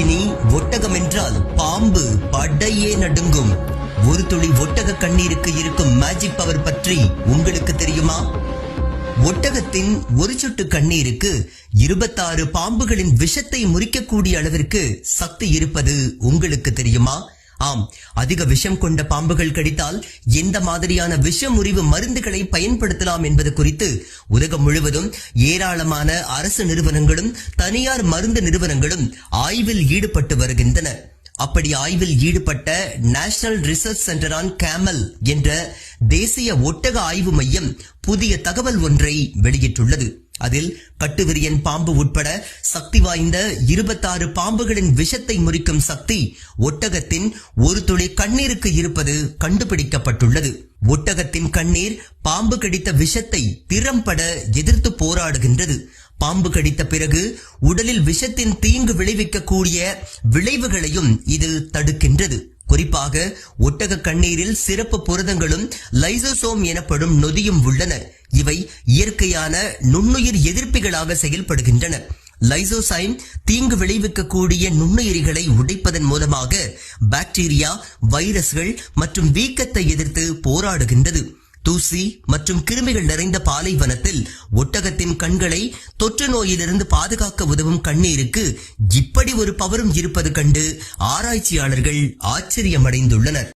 இனி ஒட்டகம் என்றால் பாம்பு படையே நடுங்கும். ஒரு துளி ஒட்டக கண்ணீருக்கு இருக்கும் மேஜிக் பவர் பற்றி உங்களுக்கு தெரியுமா? ஒட்டகத்தின் ஒரு சொட்டு கண்ணீருக்கு இருபத்தாறு பாம்புகளின் விஷத்தை முறிக்கக்கூடிய அளவிற்கு சக்தி இருப்பது உங்களுக்கு தெரியுமா? ஆம் அதிக விஷம் கொண்ட பாம்புகள் கடித்தால் எந்த மாதிரியான விஷ முறிவு மருந்துகளை பயன்படுத்தலாம் என்பது குறித்து உலகம் முழுவதும் ஏராளமான அரசு நிறுவனங்களும் தனியார் மருந்து நிறுவனங்களும் ஆய்வில் ஈடுபட்டு வருகின்றன. அப்படி ஆய்வில் ஈடுபட்ட National Research Centre on Camel என்ற தேசிய ஒட்டக ஆய்வு மையம் புதிய தகவல் ஒன்றை வெளியிட்டுள்ளது. அதில் கட்டுவிரியன் பாம்பு உட்பட சக்தி வாய்ந்த இருபத்தாறு பாம்புகளின் விஷத்தை முறிக்கும் சக்தி ஒட்டகத்தின் ஒரு துளி கண்ணீருக்கு இருப்பது கண்டுபிடிக்கப்பட்டுள்ளது. ஒட்டகத்தின் கண்ணீர் பாம்பு கடித்த விஷத்தை திறம்பட எதிர்த்து போராடுகின்றது. பாம்பு கடித்த பிறகு உடலில் விஷத்தின் தீங்கு விளைவிக்கக்கூடிய விளைவுகளையும் இது தடுக்கின்றது. குறிப்பாக ஒட்டக கண்ணீரில் சிறப்பு புரதங்களும் லைசோசோம் எனப்படும் நொதியும் உள்ளன. இவை இயற்கையான நுண்ணுயிர் எதிர்ப்பிகளாக செயல்படுகின்றன. லைசோசைம் தீங்கு விளைவிக்கக்கூடிய நுண்ணுயிரிகளை உடைப்பதன் மூலமாக பாக்டீரியா வைரஸ்கள் மற்றும் வீக்கத்தை எதிர்த்து போராடுகின்றது. தூசி மற்றும் கிருமிகள் நிறைந்த பாலைவனத்தில் ஒட்டகத்தின் கண்களை தொற்று நோயிலிருந்து பாதுகாக்க உதவும் கண்ணீருக்கு இப்படி ஒரு பவரும் இருப்பது கண்டு ஆராய்ச்சியாளர்கள் ஆச்சரியமடைந்துள்ளனர்.